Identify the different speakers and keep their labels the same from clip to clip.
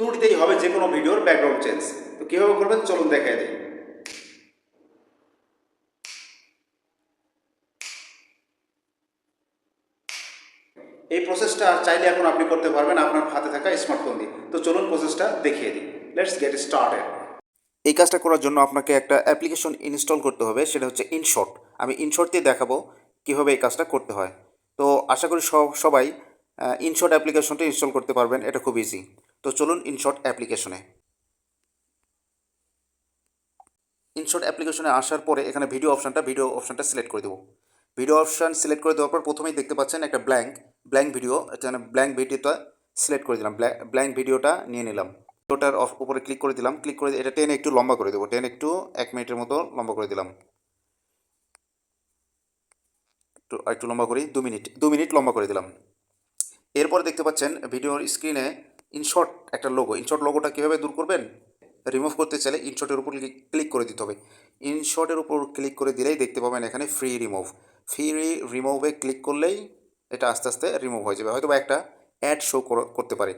Speaker 1: তুলতেই হবে যে কোনো ভিডিওর ব্যাকগ্রাউন্ড চেঞ্জ তো কীভাবে করবেন? চলুন দেখাই দিই। এই প্রসেসটা চাইলে এখন আপনি করতে পারবেন আপনার হাতে থাকা স্মার্টফোন দিয়ে। তো চলুন প্রসেসটা দেখিয়ে দিই। লেটস গেট স্টার্টেড এই কাজটা করার জন্য আপনাকে একটা অ্যাপ্লিকেশন ইনস্টল করতে হবে, সেটা হচ্ছে ইনশর্ট আমি ইনশর্ট দিয়ে দেখাবো কীভাবে এই কাজটা করতে হয়। তো আশা করি সব, সবাই ইনশর্ট অ্যাপ্লিকেশনটা ইনস্টল করতে পারবেন। এটা খুব ইজি তো চলুন ইনশর্ট অ্যাপ্লিকেশনে ইনশর্ট অ্যাপ্লিকেশনে আসার পরে এখানে ভিডিও অপশানটা ভিডিও অপশানটা সিলেক্ট করে দেবো। ভিডিও অপশান সিলেক্ট করে দেওয়ার পর প্রথমেই দেখতে পাচ্ছেন একটা ব্ল্যাঙ্ক ব্ল্যাঙ্ক ভিডিও এখানে ব্ল্যাঙ্ক ভিডিওটা সিলেক্ট করে দিলাম। ব্ল্যাঙ্ক ভিডিওটা নিয়ে নিলাম। ওটার উপরে ক্লিক করে দিলাম। ক্লিক করে এটা টেন একটু লম্বা করে দেবো। টেন একটু এক মিনিটের মতো লম্বা করে দিলাম। একটু একটু লম্বা করি, দু মিনিট দু মিনিট লম্বা করে দিলাম। এরপরে দেখতে পাচ্ছেন ভিডিওর স্ক্রিনে ইনশর্ট একটা লোগো ইনশর্ট লোগোটা কীভাবে দূর করবেন? রিমুভ করতে চাইলে ইনশর্টের উপর ক্লিক করে দিতে হবে। ইনশর্টের উপর ক্লিক করে দিলেই দেখতে পাবেন এখানে ফ্রি রিমুভ ফ্রি রিমুভে ক্লিক করলেই এটা আস্তে আস্তে রিমুভ হয়ে যাবে। হয়তো বা একটা অ্যাড শো করতে পারে।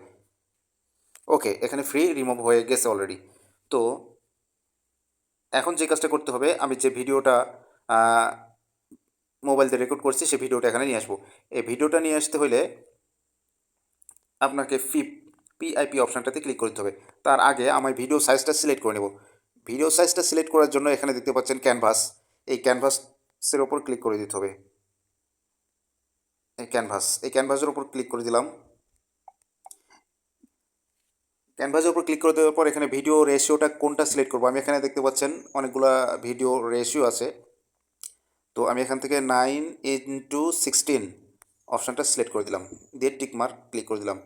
Speaker 1: ওকে, এখানে ফ্রি রিমুভ হয়ে গেছে অলরেডি তো, এখন যে কাজটা করতে হবে, আমি যে ভিডিওটা মোবাইল দিয়ে রেকর্ড করছি সেই ভিডিওটা এখানে নিয়ে আসব। এই ভিডিওটা নিয়ে আসতে হলে আপনাকে ফিপ পিআইপি অপশানটাতে ক্লিক করতে হবে। তার আগে আমার ভিডিও সাইজটা সিলেক্ট করে নেব। ভিডিও সাইজটা সিলেক্ট করার জন্য এখানে দেখতে পাচ্ছেন ক্যানভাস এই ক্যানভাসের ওপর ক্লিক করে দিতে হবে। এই ক্যানভাস এই ক্যানভাসের ওপর ক্লিক করে দিলাম। ক্যানভাসের উপর ক্লিক করে দেওয়ার পর এখানে ভিডিও রেশিওটা কোনটা সিলেক্ট করব? আমি এখানে দেখতে পাচ্ছেন অনেকগুলো ভিডিও রেশিও আছে। তো আমি এখান থেকে নাইন ইন্টু সিক্সটিন অপশানটা সিলেক্ট করে দিলাম। দিয়ে টিক মার্ক ক্লিক করে দিলাম।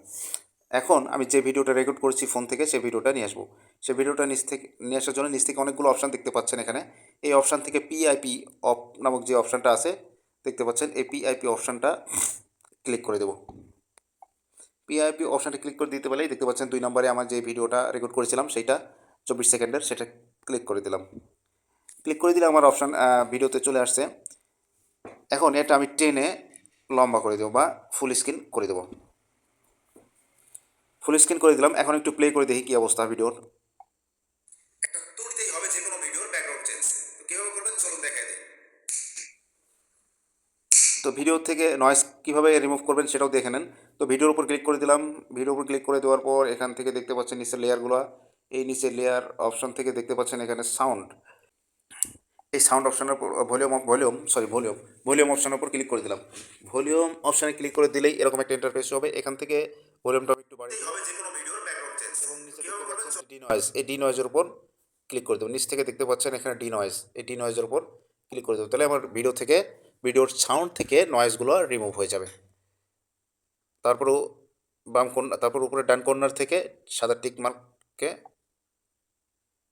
Speaker 1: এখন আমি যে ভিডিওটা রেকর্ড করছি ফোন থেকে সেই ভিডিওটা নিয়ে আসব। সেই ভিডিওটা নিচ থেকে, নিয়ে আসার জন্য নিচ থেকে অনেকগুলো অপশান দেখতে পাচ্ছেন এখানে। এই অপশান থেকে পিআইপি অপ নামক যে অপশানটা আছে, দেখতে পাচ্ছেন, এই পিআইপি অপশানটা ক্লিক করে দেবো। পিআইপি অপশানটা ক্লিক করে দিতে পারলেই দেখতে পাচ্ছেন দুই নম্বরে আমার যে ভিডিওটা রেকর্ড করেছিলাম সেইটা চব্বিশ সেকেন্ডের, সেটা ক্লিক করে দিলাম। ক্লিক করে দিলে আমার অপশান ভিডিওতে চলে আসছে। এখন এটা আমি টেনে লম্বা করে দেবো বা ফুল স্ক্রিন করে দেবো। ফুল স্ক্রিন করে দিলাম। এখন একটু প্লে করে দেখি কী অবস্থা ভিডিওর। তো ভিডিও থেকে নয়েজ কীভাবে রিমুভ করবেন সেটাও দেখে নেন। তো ভিডিওর উপর ক্লিক করে দিলাম। ভিডিওর উপর ক্লিক করে দেওয়ার পর এখান থেকে দেখতে পাচ্ছেন নিচের লেয়ারগুলো এই নিচের লেয়ার অপশন থেকে দেখতে পাচ্ছেন এখানে সাউন্ড এই সাউন্ড অপশানের উপর volume volume sorry volume volume অপশানের উপর ক্লিক করে দিলাম। ভলিউম অপশানে ক্লিক করে দিলেই এরকম একটা ইন্টারফেস হবে। এখান থেকে ভলিউমটা নয়েজ এই ডি নয়েজের উপর ক্লিক করে দেবো। নিচ থেকে দেখতে পাচ্ছেন এখানে ডি নয়েজ এই ডি নয়েজের উপর ক্লিক করে দেবো। তাহলে আমার ভিডিও থেকে ভিডিওর সাউন্ড থেকে নয়েজগুলো রিমুভ হয়ে যাবে। তারপরও বাম কোন তারপর উপরে ডান কর্নার থেকে সাদা টিক মার্ককে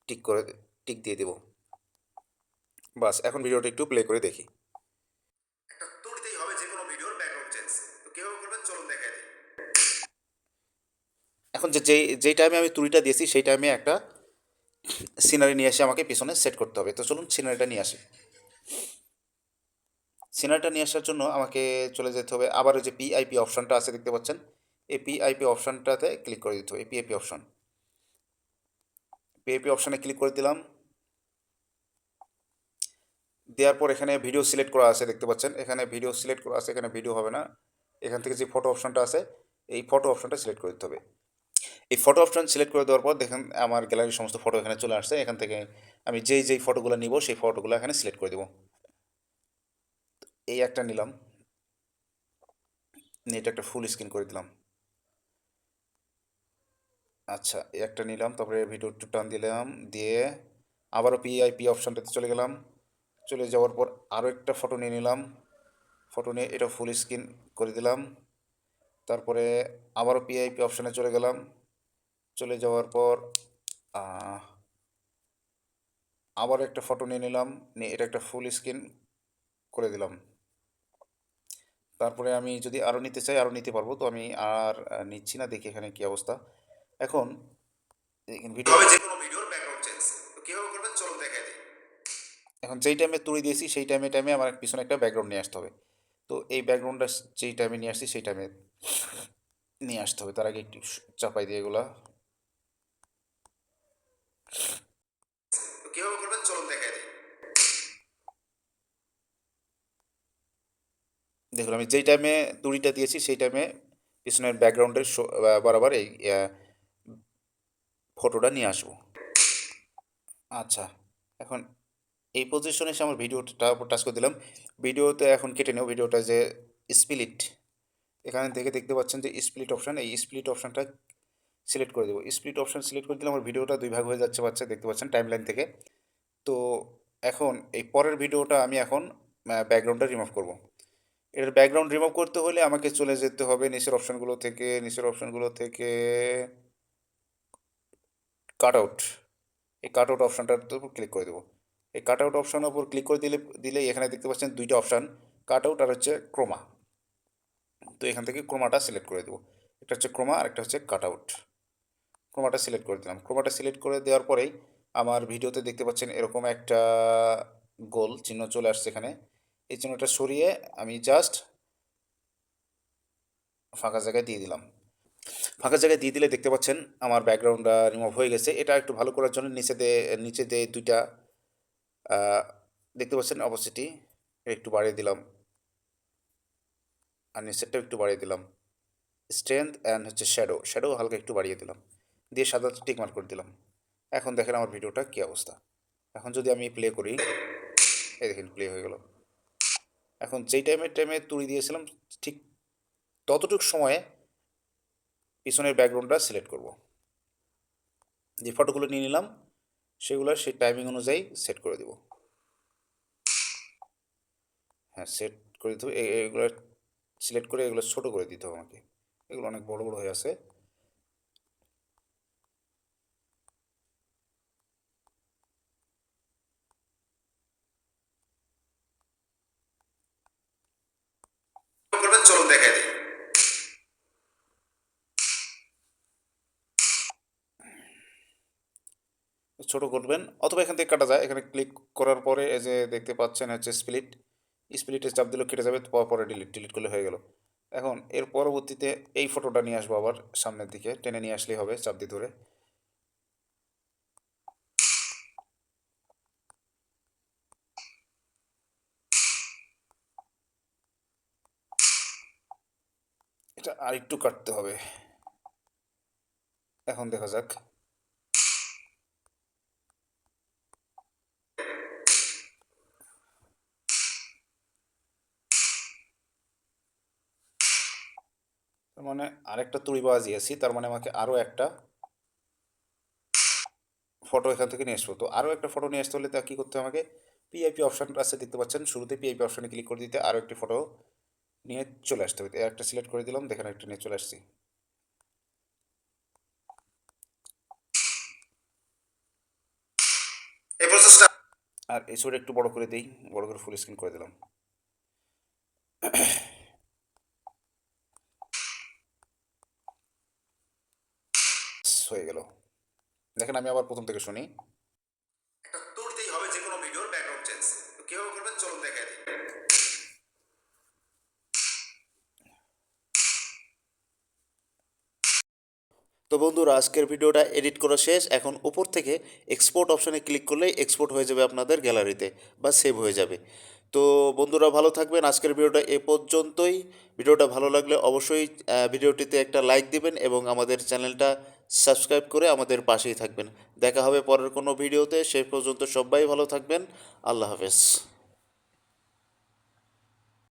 Speaker 1: টিক করে টিক দিয়ে দেবো। বাস, এখন ভিডিওটা একটু প্লে করে দেখি। একটা তুলতেই হবে যে কোনো ভিডিওর ব্যাকগ্রাউন্ড চেঞ্জ তো কীভাবে করবেন? চলুন দেখাই দিই। এখন যে, যেই যেই টাইমে আমি তুড়িটা দিয়েছি, সেই টাইমে একটা সিনারি নিয়ে এসে আমাকে পিছনে সেট করতে হবে। তো চলুন সিনারিটা নিয়ে আসি। সিনারিটা নিয়ে আসার জন্য আমাকে চলে যেতে হবে। আবার ওই যে পিআইপি অপশানটা আছে, দেখতে পাচ্ছেন? এই পিআইপি অপশানটাতে ক্লিক করে দিতে হবে। এই পিআইপি অপশান পিআইপি অপশানে ক্লিক করে দিলাম। দেওয়ার পর এখানে ভিডিও সিলেক্ট করা আছে, দেখতে পাচ্ছেন? এখানে ভিডিও সিলেক্ট করা আছে, এখানে ভিডিও হবে না। এখান থেকে যে ফটো অপশানটা আছে, এই ফটো অপশানটা সিলেক্ট করে দিতে হবে। এই ফটো অপশান সিলেক্ট করে দেওয়ার পর দেখেন আমার গ্যালারির সমস্ত ফটো এখানে চলে আসছে। এখান থেকে আমি যেই যেই ফটোগুলো নিব, সেই ফটোগুলো এখানে সিলেক্ট করে দেবো। এই একটা নিলাম। নিয়ে এটা একটা ফুল স্ক্রিন করে দিলাম। আচ্ছা এই একটা নিলাম, তারপরে ভিডিও একটু টান দিলাম, দিয়ে আবারও পিআইপি অপশানটাতে চলে গেলাম। চলে যাওয়ার পর আরও একটা ফটো নিয়ে নিলাম। ফটো নিয়ে এটা ফুল স্ক্রিন করে দিলাম। তারপরে আবারও পিআইপি অপশানে চলে গেলাম। চলে যাওয়ার পর আবার একটা ফটো নিয়ে নিলাম নিয়ে এটা একটা ফুল স্ক্রিন করে দিলাম। তারপরে আমি যদি আরও নিতে চাই আরও নিতে পারব তো আমি আর নিচ্ছি না দেখি এখানে কী অবস্থা। এখন ভিডিও এখন যেই টাইমে তুলে দিয়েছি সেই টাইমে টাইমে আমার পিছনে একটা ব্যাকগ্রাউন্ড নিয়ে আসতে হবে। তো এই ব্যাকগ্রাউন্ডটা যেই টাইমে নিয়ে আসছি সেই টাইমে নিয়ে আসতে হবে। তার আগে একটু চাপাই দিয়ে এগুলা কীভাবে করবেন? চলুন দেখাই দিই। দেখুন, আমি যেই টাইমে তুড়িটা দিয়েছি, সেই টাইমে পিছনের ব্যাকগ্রাউন্ডের বরাবর এই ফটোটা নিয়ে আসব। আচ্ছা এখন এই পজিশনে এসে আমার ভিডিওটা টাচ করে দিলাম। ভিডিওতে এখন কেটে নেব। ভিডিওটা যে স্প্লিট এখানে থেকে দেখতে পাচ্ছেন যে স্প্লিট অপশান এই স্প্লিট অপশানটা সিলেক্ট করে দেবো। স্প্লিট অপশান সিলেক্ট করে দিলে আমার ভিডিওটা দুই ভাগ হয়ে যাচ্ছে বাচ্চা, দেখতে পাচ্ছেন টাইম লাইন থেকে। তো এখন এই পরের ভিডিওটা আমি এখন ব্যাকগ্রাউন্ডটা রিমুভ করব। এর ব্যাকগ্রাউন্ড রিমুভ করতে হলে আমাকে চলে যেতে হবে নিচের অপশানগুলো থেকে, নিচের অপশানগুলো থেকে কাট আউট এই কাট আউট অপশানটার উপর ক্লিক করে দেবো। এই কাট আউট অপশানের উপর ক্লিক করে দিলে দিলে এখানে দেখতে পাচ্ছেন দুইটা অপশান কাট আউট আর হচ্ছে ক্রোমা তো এখান থেকে ক্রোমাটা সিলেক্ট করে দেবো। একটা হচ্ছে ক্রোমা আর একটা হচ্ছে কাট আউট ক্রোমাটা সিলেক্ট করে দিলাম। ক্রোমাটা সিলেক্ট করে দেওয়ার পরেই আমার ভিডিওতে দেখতে পাচ্ছেন এরকম একটা গোল চিহ্ন চলে আসছে এখানে। এই চিহ্নটা সরিয়ে আমি জাস্ট ফাঁকা জায়গায় দিয়ে দিলাম। ফাঁকা জায়গায় দিয়ে দিলে দেখতে পাচ্ছেন আমার ব্যাকগ্রাউন্ডটা রিমুভ হয়ে গেছে। এটা একটু ভালো করার জন্য নিচে দিয়ে দুইটা দেখতে পাচ্ছেন অপোসিটি একটু বাড়িয়ে দিলাম। আর নিচেরটাও একটু বাড়িয়ে দিলাম। স্ট্রেংথ অ্যান্ড হচ্ছে শ্যাডো শ্যাডো হালকা একটু বাড়িয়ে দিলাম। দিয়ে সাদা টিক মার্ক করে দিলাম। এখন দেখেন আমার ভিডিওটা কী অবস্থা। এখন যদি আমি প্লে করি, এই দেখেন প্লে হয়ে গেল। এখন যেই টাইমের টাইমে তুলি দিয়েছিলাম, ঠিক ততটুকু সময়ে পিছনের ব্যাকগ্রাউন্ডটা সিলেক্ট করব। যে ফটোগুলো নিয়ে নিলাম, সেগুলো সেই টাইমিং অনুযায়ী সেট করে দেব। হ্যাঁ সেট করে দিতে এগুলো সিলেক্ট করে এগুলো ছোটো করে দিতে হবে আমাকে। এগুলো অনেক বড় বড় হয়ে আছে করবেন চলুন দেখাই দিই ছোট করবেন। অথবা এখান থেকে কাটা যায়। এখানে ক্লিক করার পরে এই যে দেখতে পাচ্ছেন হচ্ছে স্প্লিট স্প্লিটে চাপ দিলেও কেটে যাবে পর- ডিলিট ডিলিট করলে হয়ে গেল। এখন এর পরবর্তীতে এই ফটোটা নিয়ে আসব আবার সামনের দিকে। টেনে নিয়ে আসলেই হবে চাপ দিয়ে ধরে। এটা আরেকটু কাটতে হবে। এখন দেখা যাক। মানে আরেকটা তুড়িবাজি আছি তার মানে আমাকে আরও একটা ফটো এখান থেকে নিয়ে আসব। তো আরও একটা ফটো নিয়ে আসতে হলে তা কী করতে আমাকে পিআইপি অপশান আছে দেখতে পাচ্ছেন শুরুতে পিআইপি অপশানে ক্লিক করে দিতে আরও একটি ফটো নিয়ে চলে আসতে হবে। একটা সিলেক্ট করে দিলাম দেখেন একটা নিয়ে চলে আসছি। আর এই ছবিটা একটু বড় করে দিই বড় করে ফুল স্ক্রিন করে দিলাম হয়ে গেল দেখেন আমি আবার প্রথম থেকে শুনি। একটা তুলতেই হবে যে কোনো ভিডিওর ব্যাকগ্রাউন্ড চেঞ্জ তো কীভাবে করবেন? চলুন দেখাই দিই। তো বন্ধুরা আজকের ভিডিওটা এডিট করা শেষ। এখন উপর থেকে এক্সপোর্ট অপশানে ক্লিক করলেই এক্সপোর্ট হয়ে যাবে আপনাদের গ্যালারিতে বা সেভ হয়ে যাবে। তো বন্ধুরা ভালো থাকবেন। আজকের ভিডিওটা এ পর্যন্তই। ভিডিওটা ভালো লাগলে অবশ্যই ভিডিওটিতে একটা লাইক দিবেন এবং আমাদের চ্যানেলটা সাবস্ক্রাইব করে আমাদের পাশেই থাকবেন। দেখা হবে পরের কোনো ভিডিওতে। সেই পর্যন্ত সবাই ভালো থাকবেন। আল্লাহ হাফেজ।